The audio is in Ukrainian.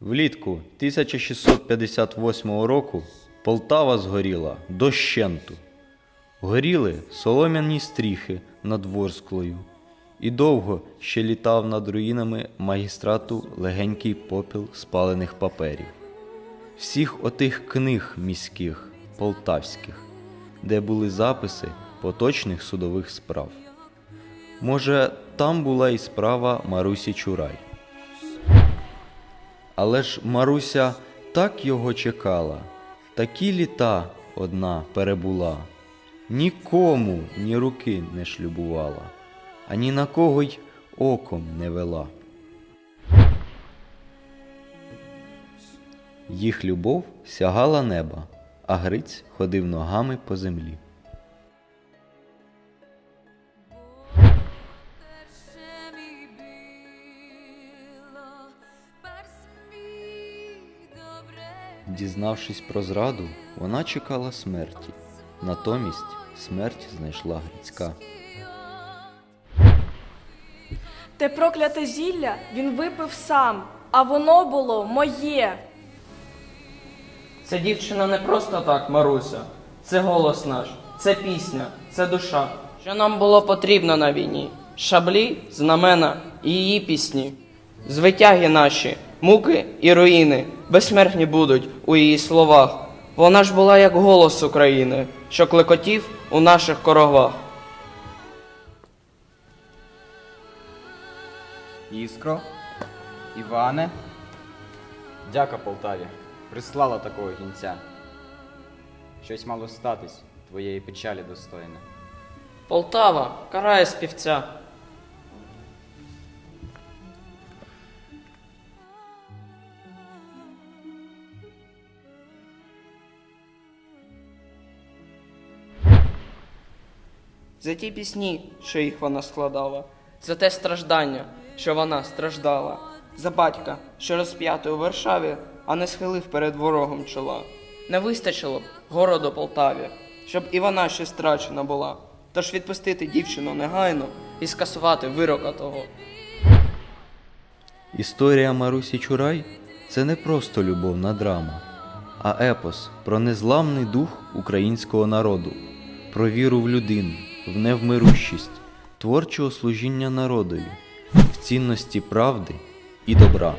Влітку 1658 року Полтава згоріла дощенту. Горіли солом'яні стріхи над Ворсклою, і довго ще літав над руїнами магістрату легенький попіл спалених паперів. Всіх отих книг міських, полтавських, де були записи поточних судових справ. Може, там була і справа Марусі Чурай. Але ж Маруся так його чекала, такі літа одна перебула, нікому ні руки не шлюбувала, ані на кого й оком не вела. Їх любов сягала неба, а Гриць ходив ногами по землі. Дізнавшись про зраду, вона чекала смерті. Натомість смерть знайшла Грицька. Те прокляте зілля він випив сам, а воно було моє. Це дівчина не просто так, Маруся. Це голос наш, це пісня, це душа. Що нам було потрібно на війні? Шаблі, знамена і її пісні. Звитяги наші, муки і руїни безсмертні будуть у її словах. Вона ж була як голос України, що клекотів у наших корогвах. Іскро, Іване, дяка Полтаві, прислала такого кінця. Щось мало статись, твоєї печалі достойне. Полтава карає співця. За ті пісні, що їх вона складала, за те страждання, що вона страждала, за батька, що розп'ятий у Варшаві, а не схилив перед ворогом чола. Не вистачило б городу Полтаві, щоб і вона ще страчена була. Тож відпустити дівчину негайно і скасувати вирока того. Історія Марусі Чурай це не просто любовна драма, а епос про незламний дух українського народу, про віру в людину, в невмирущість, творчого служіння народові, в цінності правди і добра.